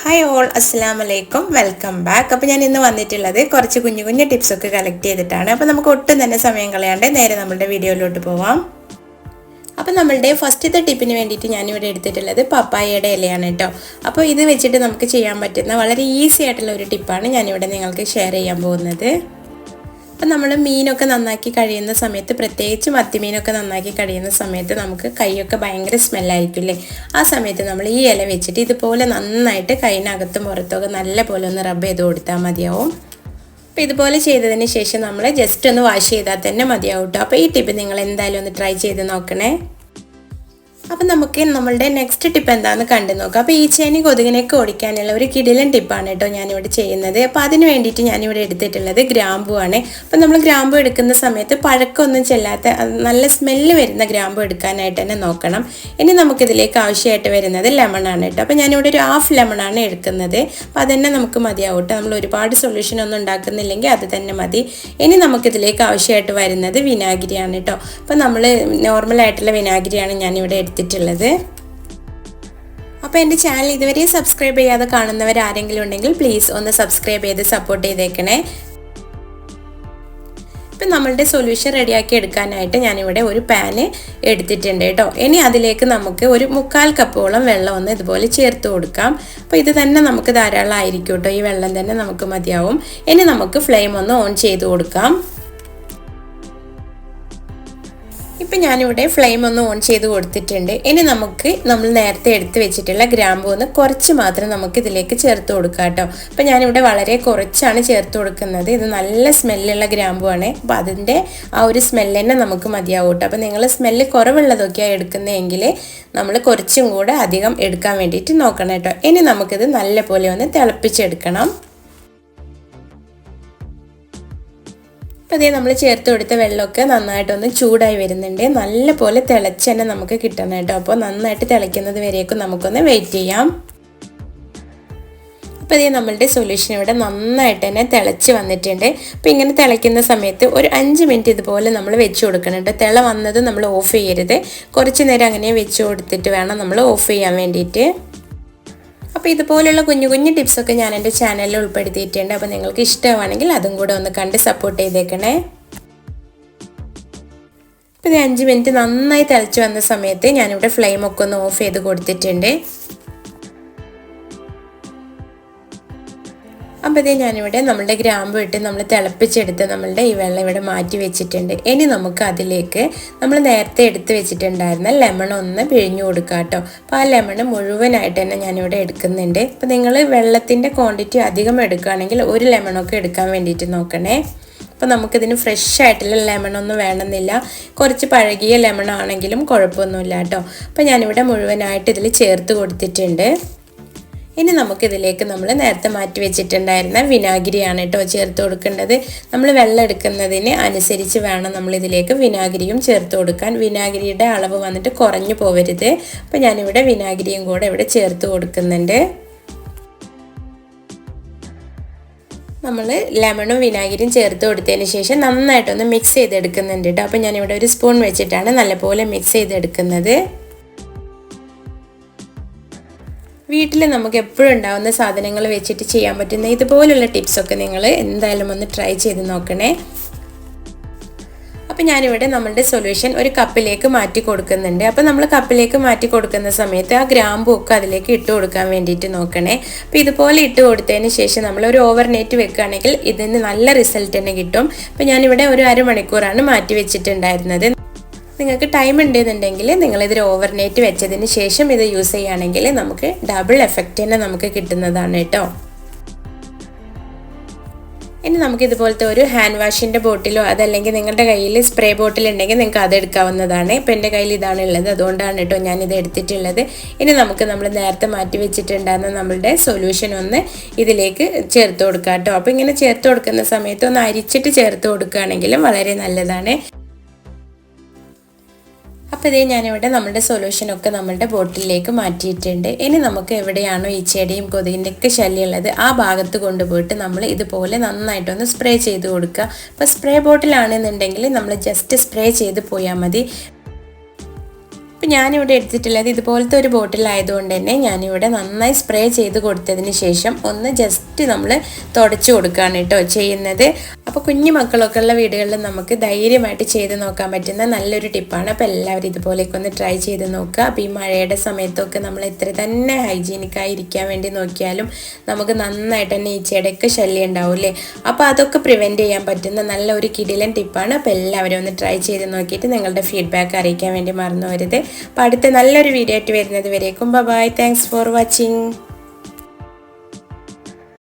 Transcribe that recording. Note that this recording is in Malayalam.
ഹായ് ഓൾ അസ്സാം വലൈക്കും വെൽക്കം ബാക്ക് അപ്പോൾ ഞാൻ ഇന്ന് വന്നിട്ടുള്ളത് കുറച്ച് കുഞ്ഞു കുഞ്ഞു ടിപ്സൊക്കെ കളക്ട് ചെയ്തിട്ടാണ്. അപ്പോൾ നമുക്ക് ഒട്ടും തന്നെ സമയം കളയാണ്ട് നേരെ നമ്മുടെ വീഡിയോയിലോട്ട് പോവാം. അപ്പോൾ നമ്മളുടെ ഫസ്റ്റത്തെ ടിപ്പിന് വേണ്ടിയിട്ട് ഞാനിവിടെ എടുത്തിട്ടുള്ളത് പപ്പായയുടെ ഇലയാണ് കേട്ടോ. അപ്പോൾ ഇത് വെച്ചിട്ട് നമുക്ക് ചെയ്യാൻ പറ്റുന്ന വളരെ ഈസി ആയിട്ടുള്ള ഒരു ടിപ്പാണ് ഞാനിവിടെ നിങ്ങൾക്ക് ഷെയർ ചെയ്യാൻ പോകുന്നത്. അപ്പം നമ്മൾ മീനൊക്കെ നന്നാക്കി കഴിയുന്ന സമയത്ത് പ്രത്യേകിച്ച് മത്തിമീനൊക്കെ നന്നാക്കി കഴിയുന്ന സമയത്ത് നമുക്ക് കൈയൊക്കെ ഭയങ്കര സ്മെല്ലായിരിക്കും അല്ലേ ആ സമയത്ത് നമ്മൾ ഈ ഇല വെച്ചിട്ട് ഇതുപോലെ നന്നായിട്ട് കൈനകത്തും പുറത്തൊക്കെ നല്ല പോലെ ഒന്ന് റബ്ബ് ചെയ്ത് കൊടുത്താൽ മതിയാവും. അപ്പോൾ ഇതുപോലെ ചെയ്തതിന് ശേഷം നമ്മൾ ജസ്റ്റ് ഒന്ന് വാഷ് ചെയ്താൽ തന്നെ മതിയാവും കേട്ടോ അപ്പോൾ ഈ ടിപ്പ് നിങ്ങൾ എന്തായാലും ഒന്ന് ട്രൈ ചെയ്ത് നോക്കണേ. അപ്പം നമുക്ക് നമ്മളുടെ നെക്സ്റ്റ് ടിപ്പ് എന്താണെന്ന് കണ്ടു നോക്കാം. അപ്പോൾ ഈ ചേനി കൊതുകിനൊക്കെ ഓടിക്കാനുള്ള ഒരു കിടിലൻ ടിപ്പാണ് കേട്ടോ ഞാനിവിടെ ചെയ്യുന്നത്. അപ്പോൾ അതിന് വേണ്ടിയിട്ട് ഞാനിവിടെ എടുത്തിട്ടുള്ളത് ഗ്രാമ്പു ആണ്. അപ്പം നമ്മൾ ഗ്രാമ്പു എടുക്കുന്ന സമയത്ത് പഴക്കമൊന്നും ചെല്ലാത്ത നല്ല സ്മെല്ല് വരുന്ന ഗ്രാമ്പു എടുക്കാനായിട്ട് തന്നെ നോക്കണം. ഇനി നമുക്കിതിലേക്ക് ആവശ്യമായിട്ട് വരുന്നത് ലെമണാണ് കേട്ടോ. അപ്പോൾ ഞാനിവിടെ ഒരു ഹാഫ് ലെമണാണ് എടുക്കുന്നത്. അപ്പോൾ അതന്നെ നമുക്ക് മതിയാവും നമ്മൾ ഒരുപാട് സൊല്യൂഷൻ ഒന്നും ഉണ്ടാക്കുന്നില്ലെങ്കിൽ അത് തന്നെ മതി. ഇനി നമുക്കിതിലേക്ക് ആവശ്യമായിട്ട് വരുന്നത് വിനാഗിരിയാണ് കേട്ടോ. അപ്പോൾ നമ്മൾ നോർമലായിട്ടുള്ള വിനാഗിരിയാണ് ഞാനിവിടെ എടുത്തിട്ടുള്ളത് അപ്പോൾ എന്റെ ചാനൽ ഇതുവരെ സബ്സ്ക്രൈബ് ചെയ്യാതെ കാണുന്നവർ ആരെങ്കിലും ഉണ്ടെങ്കിൽ പ്ലീസ് ഒന്ന് സബ്സ്ക്രൈബ് ചെയ്ത് സപ്പോർട്ട് ചെയ്തേക്കണേ. ഇപ്പം നമ്മളുടെ സൊല്യൂഷൻ റെഡിയാക്കി എടുക്കാനായിട്ട് ഞാനിവിടെ ഒരു പാന് എടുത്തിട്ടുണ്ട് കേട്ടോ. ഇനി അതിലേക്ക് നമുക്ക് ഒരു മുക്കാൽ കപ്പോളം വെള്ളം ഒന്ന് ഇതുപോലെ ചേർത്ത് കൊടുക്കാം. അപ്പോൾ ഇത് തന്നെ നമുക്ക് ധാരാളമായിരിക്കും കേട്ടോ. ഈ വെള്ളം തന്നെ നമുക്ക് മതിയാവും. ഇനി നമുക്ക് ഫ്ലെയിം ഒന്ന് ഓൺ ചെയ്ത് കൊടുക്കാം. ഇപ്പം ഞാനിവിടെ ഫ്ലെയിം ഒന്ന് ഓൺ ചെയ്ത് കൊടുത്തിട്ടുണ്ട്. ഇനി നമുക്ക് നമ്മൾ നേരത്തെ എടുത്ത് വെച്ചിട്ടുള്ള ഗ്രാമ്പൂ ഒന്ന് കുറച്ച് മാത്രം നമുക്ക് ഇതിലേക്ക് ചേർത്ത് കൊടുക്കാം കേട്ടോ. അപ്പം ഞാനിവിടെ വളരെ കുറച്ചാണ് ചേർത്ത് കൊടുക്കുന്നത്. ഇത് നല്ല സ്മെല്ലുള്ള ഗ്രാമ്പൂ ആണ്. അപ്പം അതിന്റെ ആ ഒരു സ്മെല്ല് തന്നെ നമുക്ക് മതിയാവും കേട്ടോ. അപ്പം നിങ്ങൾ സ്മെല്ല് കുറവുള്ളതൊക്കെയാണ് എടുക്കുന്നതെങ്കിൽ നമ്മൾ കുറച്ചും കൂടെ അധികം എടുക്കാൻ വേണ്ടിയിട്ട് നോക്കണം കേട്ടോ. ഇനി നമുക്കിത് നല്ല പോലെ ഒന്ന് തിളപ്പിച്ചെടുക്കണം. അപ്പോൾ അതേ നമ്മൾ ചേർത്ത് കൊടുത്ത വെള്ളമൊക്കെ നന്നായിട്ടൊന്ന് ചൂടായി വരുന്നുണ്ട്. നല്ല പോലെ തിളച്ച് തന്നെ നമുക്ക് കിട്ടണം കേട്ടോ. അപ്പോൾ നന്നായിട്ട് തിളയ്ക്കുന്നത് വരെയൊക്കെ നമുക്കൊന്ന് വെയിറ്റ് ചെയ്യാം. അപ്പോൾ ഇതേ നമ്മളുടെ സൊല്യൂഷൻ ഇവിടെ നന്നായിട്ട് തന്നെ തിളച്ച് വന്നിട്ടുണ്ട്. അപ്പോൾ ഇങ്ങനെ തിളയ്ക്കുന്ന സമയത്ത് ഒരു അഞ്ച് മിനിറ്റ് ഇതുപോലെ നമ്മൾ വെച്ച് കൊടുക്കണം കേട്ടോ. തിള വന്നത് നമ്മൾ ഓഫ് ചെയ്യരുത്. കുറച്ച് നേരം അങ്ങനെ വെച്ച് കൊടുത്തിട്ട് വേണം നമ്മൾ ഓഫ് ചെയ്യാൻ വേണ്ടിയിട്ട്. അപ്പോൾ ഇതുപോലുള്ള കുഞ്ഞു കുഞ്ഞു ടിപ്സൊക്കെ ഞാൻ എന്റെ ചാനലിൽ ഉൾപ്പെടുത്തിയിട്ടുണ്ട്. അപ്പോൾ നിങ്ങൾക്ക് ഇഷ്ടമാണെങ്കിൽ അതും കൂടെ ഒന്ന് കണ്ട് സപ്പോർട്ട് ചെയ്തേക്കണേ. അപ്പോൾ ഇത് അഞ്ച് മിനിറ്റ് നന്നായി തിളച്ച് വന്ന സമയത്ത് ഞാനിവിടെ ഫ്ലെയിമൊക്കെ ഒന്ന് ഓഫ് ചെയ്ത് കൊടുത്തിട്ടുണ്ട്. അപ്പോൾ ഇതേ ഞാനിവിടെ നമ്മളുടെ ഗ്രാമ്പ് ഇട്ട് നമ്മൾ തിളപ്പിച്ചെടുത്ത് നമ്മളുടെ ഈ വെള്ളം ഇവിടെ മാറ്റി വെച്ചിട്ടുണ്ട്. ഇനി നമുക്ക് അതിലേക്ക് നമ്മൾ നേരത്തെ എടുത്ത് വെച്ചിട്ടുണ്ടായിരുന്ന ലെമൺ ഒന്ന് പിഴിഞ്ഞു കൊടുക്കുക കേട്ടോ. അപ്പോൾ ആ ലെമൺ മുഴുവനായിട്ട് തന്നെ ഞാനിവിടെ എടുക്കുന്നുണ്ട്. അപ്പോൾ നിങ്ങൾ വെള്ളത്തിന്റെ ക്വാണ്ടിറ്റി അധികം എടുക്കുകയാണെങ്കിൽ ഒരു ലെമണൊക്കെ എടുക്കാൻ വേണ്ടിയിട്ട് നോക്കണേ. അപ്പോൾ നമുക്കിതിന് ഫ്രഷ് ആയിട്ടുള്ള ലെമൺ ഒന്നും വേണമെന്നില്ല. കുറച്ച് പഴകിയ ലെമൺ ആണെങ്കിലും കുഴപ്പമൊന്നുമില്ല കേട്ടോ. അപ്പോൾ ഞാനിവിടെ മുഴുവനായിട്ട് ഇതിൽ ചേർത്ത് കൊടുത്തിട്ടുണ്ട്. ഇനി നമുക്കിതിലേക്ക് നമ്മൾ നേരത്തെ മാറ്റി വെച്ചിട്ടുണ്ടായിരുന്ന വിനാഗിരിയാണ് കേട്ടോ ചേർത്ത് കൊടുക്കേണ്ടത്. നമ്മൾ വെള്ളം എടുക്കുന്നതിന് അനുസരിച്ച് വേണം നമ്മൾ ഇതിലേക്ക് വിനാഗിരിയും ചേർത്ത് കൊടുക്കാൻ. വിനാഗിരിയുടെ അളവ് വന്നിട്ട് കുറഞ്ഞു പോവരുത്. അപ്പോൾ ഞാനിവിടെ വിനാഗിരിയും കൂടെ ഇവിടെ ചേർത്ത് കൊടുക്കുന്നുണ്ട്. നമ്മൾ ലെമണും വിനാഗിരിയും ചേർത്ത് കൊടുത്തതിന് ശേഷം നന്നായിട്ടൊന്ന് മിക്സ് ചെയ്തെടുക്കുന്നുണ്ട് കേട്ടോ. അപ്പോൾ ഞാനിവിടെ ഒരു സ്പൂൺ വെച്ചിട്ടാണ് നല്ലപോലെ മിക്സ് ചെയ്തെടുക്കുന്നത്. വീട്ടിൽ നമുക്ക് എപ്പോഴും ഉണ്ടാകുന്ന സാധനങ്ങൾ വെച്ചിട്ട് ചെയ്യാൻ പറ്റുന്ന ഇതുപോലുള്ള ടിപ്സൊക്കെ നിങ്ങൾ എന്തായാലും ഒന്ന് ട്രൈ ചെയ്ത് നോക്കണേ. അപ്പോൾ ഞാനിവിടെ നമ്മളുടെ സൊല്യൂഷൻ ഒരു കപ്പിലേക്ക് മാറ്റി കൊടുക്കുന്നുണ്ട്. അപ്പോൾ നമ്മൾ കപ്പിലേക്ക് മാറ്റി കൊടുക്കുന്ന സമയത്ത് ആ ഗ്രാമ്പു ഒക്കെ അതിലേക്ക് ഇട്ട് കൊടുക്കാൻ വേണ്ടിയിട്ട് നോക്കണേ. അപ്പോൾ ഇതുപോലെ ഇട്ട് കൊടുത്തതിന് ശേഷം നമ്മൾ ഒരു ഓവർനൈറ്റ് വെക്കുകയാണെങ്കിൽ ഇതിന് നല്ല റിസൾട്ട് തന്നെ കിട്ടും. അപ്പോൾ ഞാനിവിടെ ഒരു അരമണിക്കൂറാണ് മാറ്റി വെച്ചിട്ടുണ്ടായിരുന്നത്. നിങ്ങൾക്ക് ടൈം ഉണ്ടെന്നുണ്ടെങ്കിൽ നിങ്ങളിതിൽ ഓവർനൈറ്റ് വെച്ചതിന് ശേഷം ഇത് യൂസ് ചെയ്യുകയാണെങ്കിൽ നമുക്ക് ഡബിൾ എഫക്റ്റ് തന്നെ നമുക്ക് കിട്ടുന്നതാണ് കേട്ടോ. ഇനി നമുക്ക് ഇതുപോലത്തെ ഒരു ഹാൻഡ് വാഷിന്റെ ബോട്ടിലോ അതല്ലെങ്കിൽ നിങ്ങളുടെ കയ്യിൽ സ്പ്രേ ബോട്ടിൽ ഉണ്ടെങ്കിൽ നിങ്ങൾക്ക് അത് എടുക്കാവുന്നതാണ്. ഇപ്പം എന്റെ കയ്യിൽ ഇതാണ് ഉള്ളത്. അതുകൊണ്ടാണ് കേട്ടോ ഞാനിത് എടുത്തിട്ടുള്ളത്. ഇനി നമുക്ക് നമ്മൾ നേരത്തെ മാറ്റി വെച്ചിട്ടുണ്ടായിരുന്ന നമ്മളുടെ സൊല്യൂഷൻ ഒന്ന് ഇതിലേക്ക് ചേർത്ത് കൊടുക്കാം കേട്ടോ. അപ്പോൾ ഇങ്ങനെ ചേർത്ത് കൊടുക്കുന്ന സമയത്ത് ഒന്ന് അരിച്ചിട്ട് ചേർത്ത് കൊടുക്കുകയാണെങ്കിലും വളരെ നല്ലതാണ്. അപ്പോൾ ഇതേ ഞാനിവിടെ നമ്മുടെ സൊല്യൂഷനൊക്കെ നമ്മുടെ ബോട്ടിലേക്ക് മാറ്റിയിട്ടുണ്ട്. ഇനി നമുക്ക് എവിടെയാണോ ഈ ചെടിയും കൊതുകിന്റെ ഒക്കെ ശല്യമുള്ളത് ആ ഭാഗത്ത് കൊണ്ടുപോയിട്ട് നമ്മൾ ഇതുപോലെ നന്നായിട്ടൊന്ന് സ്പ്രേ ചെയ്ത് കൊടുക്കുക. അപ്പോൾ സ്പ്രേ ബോട്ടിലാണെന്നുണ്ടെങ്കിൽ നമ്മൾ ജസ്റ്റ് സ്പ്രേ ചെയ്ത് പോയാൽ മതി. അപ്പോൾ ഞാനിവിടെ എടുത്തിട്ടുള്ളത് ഇതുപോലത്തെ ഒരു ബോട്ടിലായതുകൊണ്ട് തന്നെ ഞാനിവിടെ നന്നായി സ്പ്രേ ചെയ്ത് കൊടുത്തതിന് ശേഷം ഒന്ന് ജസ്റ്റ് നമ്മൾ തുടച്ചു കൊടുക്കുകയാണ് കേട്ടോ ചെയ്യുന്നത്. അപ്പോൾ കുഞ്ഞു മക്കളൊക്കെ ഉള്ള വീടുകളിൽ നമുക്ക് ധൈര്യമായിട്ട് ചെയ്ത് നോക്കാൻ പറ്റുന്ന നല്ലൊരു ടിപ്പാണ് അപ്പോൾ എല്ലാവരും ഇതുപോലെയൊക്കെ ഒന്ന് ട്രൈ ചെയ്ത് നോക്കുക. അപ്പോൾ ഈ മഴയുടെ സമയത്തൊക്കെ നമ്മൾ എത്ര തന്നെ ഹൈജീനിക്കായി ഇരിക്കാൻ വേണ്ടി നോക്കിയാലും നമുക്ക് നന്നായിട്ട് തന്നെ ഈ ഈച്ചയുടെയൊക്കെ ശല്യം ഉണ്ടാവില്ലേ അപ്പോൾ അതൊക്കെ പ്രിവെന്റ് ചെയ്യാൻ പറ്റുന്ന നല്ല ഒരു കിടിലൻ ടിപ്പാണ് അപ്പോൾ എല്ലാവരും ഒന്ന് ട്രൈ ചെയ്ത് നോക്കിയിട്ട് നിങ്ങളുടെ ഫീഡ്ബാക്ക് അറിയിക്കാൻ വേണ്ടി മറന്നു വരുത് അപ്പോൾ അടുത്ത നല്ലൊരു വീഡിയോ ആയിട്ട് വരുന്നത് വരേക്കും. Bye thanks for watching